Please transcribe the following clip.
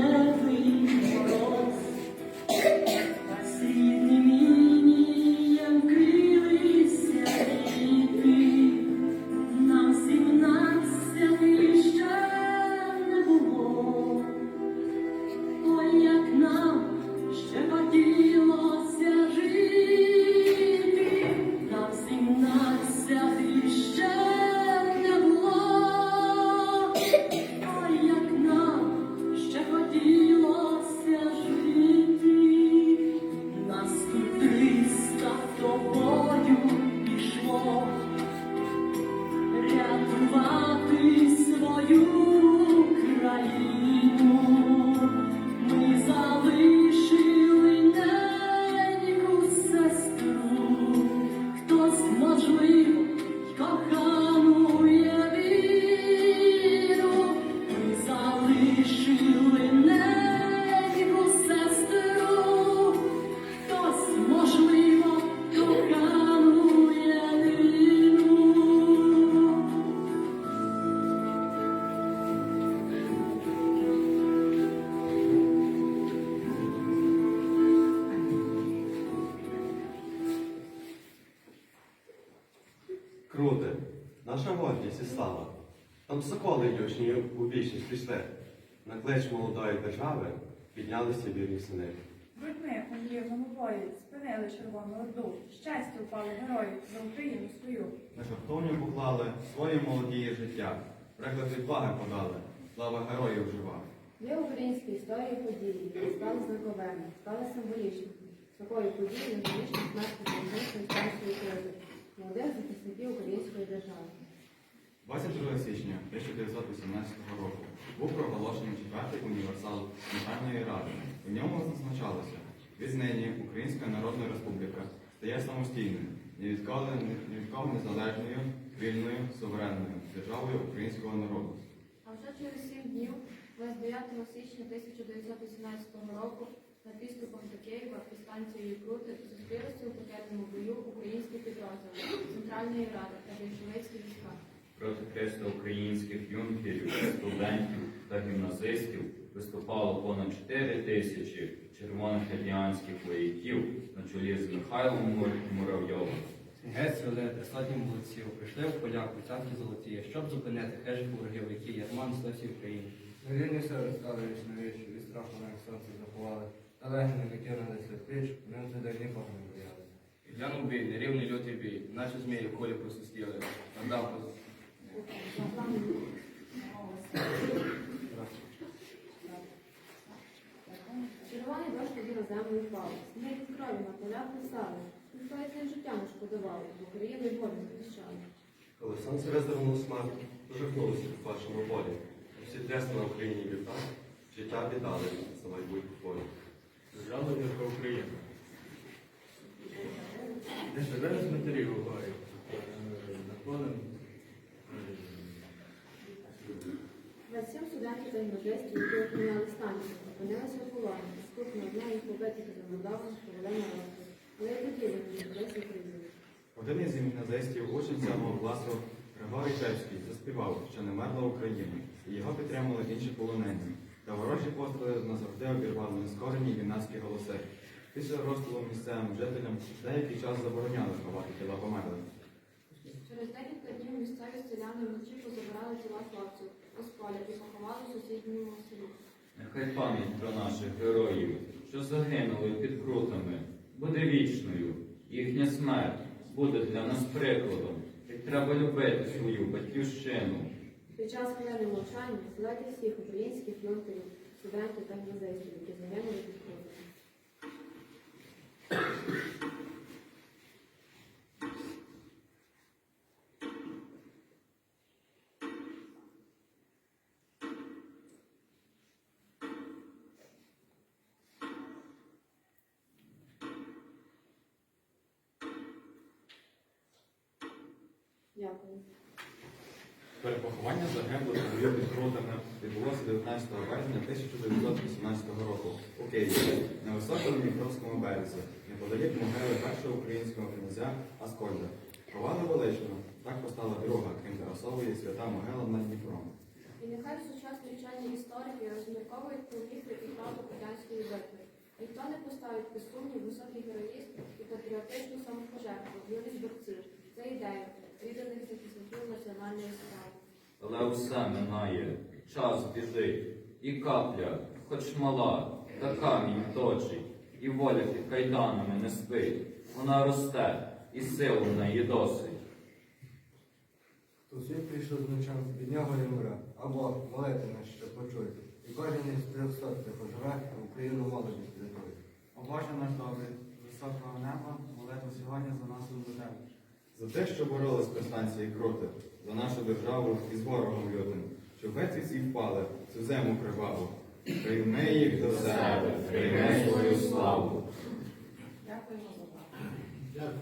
every cross. Круте, наша гордість слава. Там соколи южні у вічність пішли. На клич молодої держави піднялися вірні сини. Грудьми у мирному бої спинили червону орду. Щастя впали герої за Україну свою. На жартовню поклали своє молодіє життя. Приклад відваги подали. Слава героїв жива. Є українські історії події, які стали знаковими, стали символічними. Такою подією смерть Української станції України, молодих захисників української держави. 22 січня 1918 року був проголошений четвертий універсал Центральної Ради. У ньому зазначалося, віднині Українська Народна Республіка стає самостійною, кого незалежною, вільною, суверенною державою українського народу. А вже через сім днів, 29 січня 1918 року, над підступом до Києва і станцією Крути зустрілися у пекельному бою українські підрозділи Центральної Ради та більшовицькі війська. проти хреста українських юнкерів, студентів та гімназистів виступало понад 4 тисячі червоних радіанських вояків на чолі з Михайлом Мур- Муравйовим. Геть вели сотні молодців, прийшли в поля у царські золоті, щоб зупинити хижих ворогів, які Ярман в Україні. Вірні все розказали навіщо від страху на сонце заховали. Але не викинули слід пліч, вони туди нікого не боялися. І глянув бій, нерівний лютий бій, наче змії в колі просустіли. Надав поз- Червоний дощ тоді на землю впав. Від крові на полях писали. Ніхто не них життя не шкодував, бо Україну й волю захищали. Коли сонце визирнуло смерть, жахнулося в вашому волі, Всі трясли на Україні віта, життя віддали за майбутню волю. Держава Україна. Не живе з матерів 27 студентів та гімназистів, які опиняли станцію, опинилися в полоні. Наступного дня їх побитих і замордованих повели на розстріл. Але тоді вони не вдалися Один із гімназистів, учень сьомого класу Григорій Чепський, заспівав, що не мерла Україна, і його підтримали інші полонені. Та ворожі постріли назавжди обірвали нескорені юнацькі голоси. Після розстрілу місцевим жителям деякий час забороняли ховати тіла померлих. Через декілька днів місцеві селяни вночі позабирали тіла хлопців, розпалять і поховали в сусідньому селі. Нехай пам'ять про наших героїв, що загинули під крутами, буде вічною. Їхня смерть буде для нас прикладом, як треба любити свою батьківщину. Під час хвилини мовчання згадайте всіх українських юнкерів, студентів та гімназистів, які загинули під крутами. Дякую. Перепоховання загиблих бою під відбулося 19 березня 1918 року у Києві на високому Дніпровському березі, неподалік могили першого українського князя Аскольда. Ховали велично, так постала друга, крім Тарасової, свята могила над Дніпром. І нехай сучасні вчені історики розмірковують про міфи і правду Радянської битви. Ніхто не поставить під сумнів високий героїзм і патріотичну самопожертву юних борців. Це ідея відданих захисників національної справи. Але все минає, час біжить, і капля, хоч мала, та камінь точить, і воля під кайданами не спить. Вона росте, і сил в неї досить. Тут світ прийшов з ночам, від нього не мре, або молити нас ще почує. І кожен із трьохсот поживе, а Україну молодість рятує. О Боже наш добрий, високого неба, молитва сьогодні за нас людей. За те, що боролись повстанці і кроти, за нашу державу і з ворогом лютим, що геть всі впали, цю зему криваву. Прийми їх до себе, прийми свою славу. Дякуємо за увагу.